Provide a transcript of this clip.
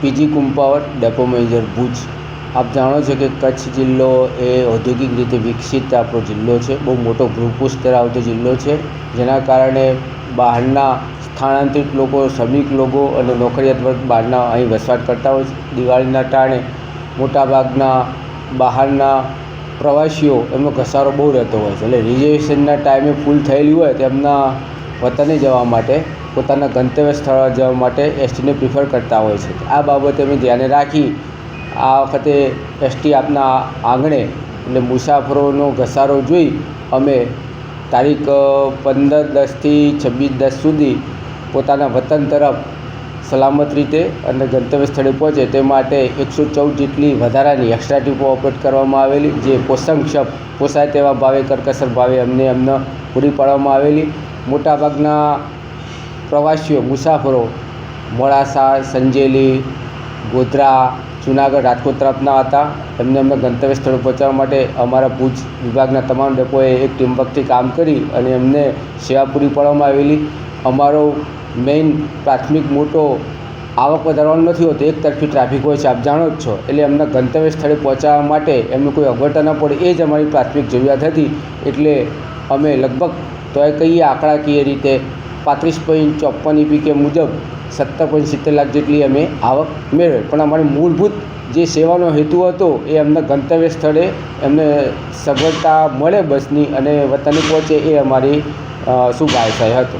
PG કુંપાવર depot manager Bhuj. આપ જાણો છો કે કચ્છ જિલ્લો એ ઔદ્યોગિક રીતે વિકસિત આપણો જિલ્લો છે. બહુ મોટો ભૂપુષ્ઠ ધરાવતો જિલ્લો છે. જેના કારણે બહારના સ્થળાંતરિત લોકો, શ્રમિક લોકો અને નોકરિયાત વર્ગ બહારના અહીં વસવાટ કરતા હોય છે. દિવાળીના ટાણે મોટાભાગના બહારના પ્રવાસીઓ એમનો ઘસારો બહુ રહેતો હોય છે. એટલે રિઝર્વેશનના ટાઈમે ફૂલ થયેલી હોય તો એમના વતને જવા માટે પોતાના ગંતવ્ય સ્થળે જવા માટે એસટીને પ્રિફર કરતા હોય છે. આ બાબતે અમે ધ્યાને રાખી આ વખતે એસટી આપના આંગણે એટલે મુસાફરોનો ઘસારો જોઈ અમે તારીખ પંદર દસથી છવ્વીસ દસ સુધી પોતાના વતન તરફ સલામત રીતે અને ગંતવ્ય સ્થળે પહોંચે તે માટે એકસો ચૌદ જેટલી વધારાની એક્સ્ટ્રા ટ્રીપો ઓપરેટ કરવામાં આવેલી, જે પોષણક્ષમ પોસાય તેવા ભાવે, કરકસર ભાવે અમને એમને પૂરી પાડવામાં આવેલી. મોટાભાગના પ્રવાસીઓ, મુસાફરો મોડાસા સંજેલી, ગોધરા, જુનાગઢ, રાજકોટ તરફના હતા. એમને અમને ગંતવ્ય સ્થળે પહોંચવા માટે અમારા ભુજ વિભાગના તમામ ડેપોએ એક ટીમવર્કથી કામ કરી અને એમને સેવા પૂરી પાડવામાં આવેલી. અમારો મેઇન પ્રાથમિક મોટો આવક વધારવાનો નથી હોતો, એક તરફી ટ્રાફિક હોય છે, આપ જાણો જ છો. એટલે એમના ગંતવ્ય સ્થળે પહોંચાડવા માટે એમને કોઈ અગવડતા ન પડે, એ જ અમારી પ્રાથમિક જરૂરિયાત હતી. એટલે અમે લગભગ તોય કહીએ, આંકડાકીય રીતે પાંત્રીસ પોઈન્ટ ચોપન ઈપીકે મુજબ સત્તર પોઈન્ટ સિત્તેર લાખ જેટલી અમે આવક મેળવી પણ અમારી મૂળભૂત જે સેવાનો હેતુ હતો એ અમને ગંતવ્ય સ્થળે એમને સગવડતા મળે બસની અને વતને પહોંચે એ અમારી શુભ આશય હતો.